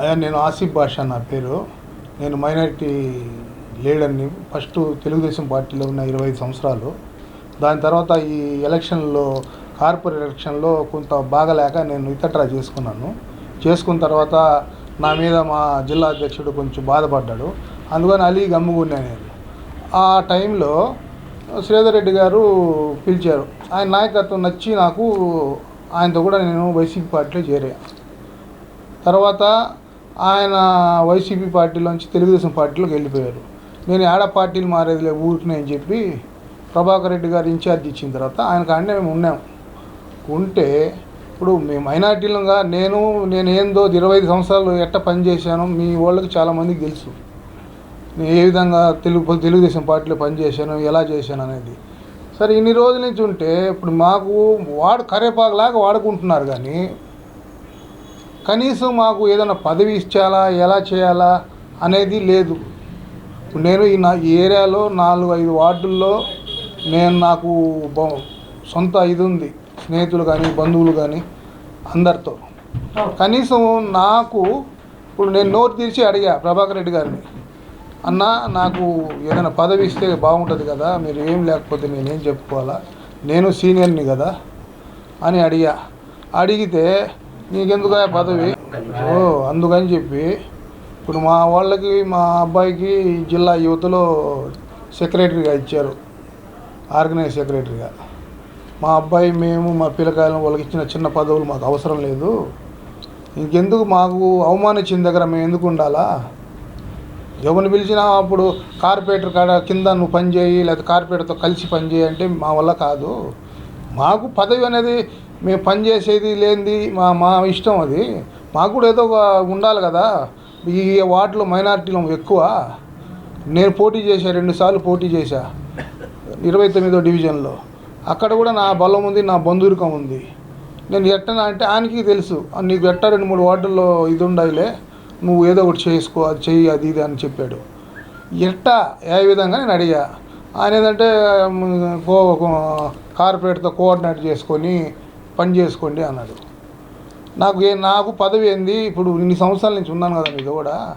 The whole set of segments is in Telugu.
అయ్యా నేను ఆసిఫ్ బాషా నా పేరు. నేను మైనారిటీ లీడర్ని ఫస్ట్ తెలుగుదేశం పార్టీలో ఉన్న ఇరవై సంవత్సరాలు. దాని తర్వాత ఈ ఎలక్షన్లో కార్పొరేట్ ఎలక్షన్లో కొంత బాగలేక నేను ఇతట్రా చేసుకున్నాను. చేసుకున్న తర్వాత నా మీద మా జిల్లా అధ్యక్షుడు కొంచెం బాధపడ్డాడు. అందుకని అలీ గమ్ముకున్నా నేను. ఆ టైంలో శ్రీధర్ రెడ్డి గారు పిలిచారు. ఆయన నాయకత్వం నచ్చి నాకు ఆయనతో కూడా నేను వైసీపీ పార్టీలో చేరా తర్వాత ఆయన వైసీపీ పార్టీలోంచి తెలుగుదేశం పార్టీలోకి వెళ్ళిపోయారు. నేను ఆడ పార్టీలు మారేదిలే ఊరికి అని చెప్పి ప్రభాకర్ రెడ్డి గారు ఇన్ఛార్జ్ ఇచ్చిన తర్వాత ఆయన కాడనే మేము ఉన్నాం. ఉంటే ఇప్పుడు మేము మైనార్టీలుగా నేను నేను ఏందో ఇరవై ఐదు సంవత్సరాలు ఎట్ట పనిచేశాను మీ వాళ్ళకి చాలామందికి తెలుసు. నేను ఏ విధంగా తెలుగు తెలుగుదేశం పార్టీలో పనిచేశాను ఎలా చేశాను అనేది. సరే ఇన్ని రోజుల నుంచి ఉంటే ఇప్పుడు మాకు వాడు కరేపాకులాగా వాడుకుంటున్నారు కానీ కనీసం మాకు ఏదైనా పదవి ఇచ్చాలా ఎలా చేయాలా అనేది లేదు. నేను ఈ నా ఈ ఏరియాలో నాలుగు ఐదు వార్డుల్లో నేను నాకు సొంత ఇది ఉంది. స్నేహితులు కానీ బంధువులు కానీ అందరితో. కనీసం నాకు ఇప్పుడు నేను నోరు తీర్చి అడిగా ప్రభాకర్ రెడ్డి గారిని అన్న నాకు ఏదైనా పదవి ఇస్తే బాగుంటుంది కదా మీరు ఏం లేకపోతే నేనేం చెప్పుకోవాలా? నేను సీనియర్ని కదా? అని అడిగా. అడిగితే నీకెందుకు ఆ పదవి? ఓ అందుకని చెప్పి ఇప్పుడు మా వాళ్ళకి మా అబ్బాయికి జిల్లా యువతలో సెక్రటరీగా ఇచ్చారు ఆర్గనైజ్ సెక్రటరీగా. మా అబ్బాయి మేము మా పిల్లకాయలను వాళ్ళకి ఇచ్చిన చిన్న పదవులు మాకు అవసరం లేదు. ఇంకెందుకు మాకు అవమానించిన దగ్గర మేము ఎందుకు ఉండాలా? ఎవరిని పిలిచినా అప్పుడు కార్పొరేటర్ కాడ కింద నువ్వు పని చేయి లేదా కార్పొరేటర్తో కలిసి పని చేయి అంటే మా వల్ల కాదు. మాకు పదవి అనేది మేము పని చేసేది లేనిది మా మా ఇష్టం అది. మాకు కూడా ఏదో ఒక ఉండాలి కదా. ఈ వార్డులో మైనార్టీలు ఎక్కువ. నేను పోటీ చేశా రెండుసార్లు పోటీ చేశా. ఇరవై తొమ్మిదో డివిజన్లో. అక్కడ కూడా నా బలం ఉంది నా బంధురికం ఉంది. నేను ఎట్టనా అంటే ఆయనకి తెలుసు. నీకు ఎట్ట రెండు మూడు వార్డుల్లో ఇది ఉండాలిలే నువ్వు ఏదో ఒకటి చేసుకో అది చెయ్యి అది ఇది అని చెప్పాడు. ఎట్టా? ఏ విధంగా? నేను అడిగా. ఆయన ఏంటంటే కో కార్పొరేట్తో కోఆర్డినేట్ చేసుకొని పని చేసుకోండి అన్నాడు. నాకు ఏ నాకు పదవి ఏంది? ఇప్పుడు ఇన్ని సంవత్సరాల నుంచి ఉన్నాను కదా మీద కూడా.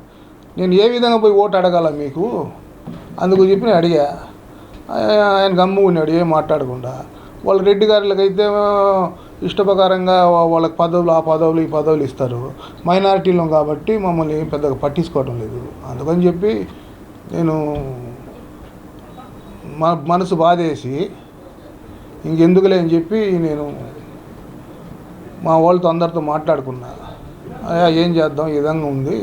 నేను ఏ విధంగా పోయి ఓటు అడగాల మీకు? అందుకు చెప్పి నేను అడిగా. ఆయన గమ్ముకున్నాడు ఏం మాట్లాడకుండా. వాళ్ళ రెడ్డి గారులకైతే ఇష్టప్రకారంగా వాళ్ళకి పదవులు ఆ పదవులు ఈ పదవులు ఇస్తారు. మైనారిటీలో కాబట్టి మమ్మల్ని పెద్దగా పట్టించుకోవడం లేదు. అందుకని చెప్పి నేను మా మనసు బాధేసి ఇంకెందుకులే అని చెప్పి నేను మా వాళ్ళతో అందరితో మాట్లాడుకున్నా. అయ్యా ఏం చేద్దాం? ఈ విధంగా ఉంది.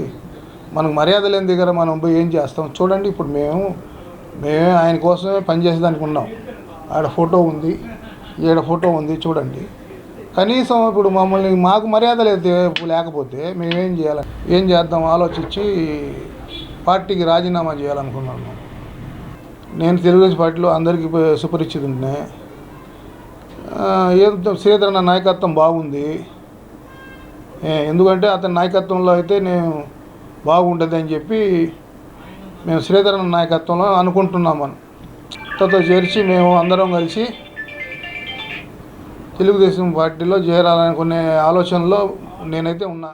మనకు మర్యాద లేని దగ్గర మనం పోయి ఏం చేస్తాం? చూడండి ఇప్పుడు మేము మేమే ఆయన కోసమే పనిచేసేదానికి ఉన్నాం. ఆడ ఫోటో ఉంది. ఈడ ఫోటో ఉంది చూడండి. కనీసం ఇప్పుడు మమ్మల్ని మాకు మర్యాద లేదు లేకపోతే మేమేం చేయాలి ఏం చేద్దాం ఆలోచించి పార్టీకి రాజీనామా చేయాలనుకున్నాను నేను తెలుగుదేశం పార్టీలో అందరికీ సుపరిచితుండే ఏదో శ్రీధర్ అన్న నాయకత్వం బాగుంది. ఎందుకంటే అతని నాయకత్వంలో అయితే నేను బాగుంటుంది అని చెప్పి మేము శ్రీధరన్ నాయకత్వంలో అనుకుంటున్నామని. తో చేర్చి మేము అందరం కలిసి తెలుగుదేశం పార్టీలో చేరాలనుకునే ఆలోచనలో నేనైతే ఉన్నా.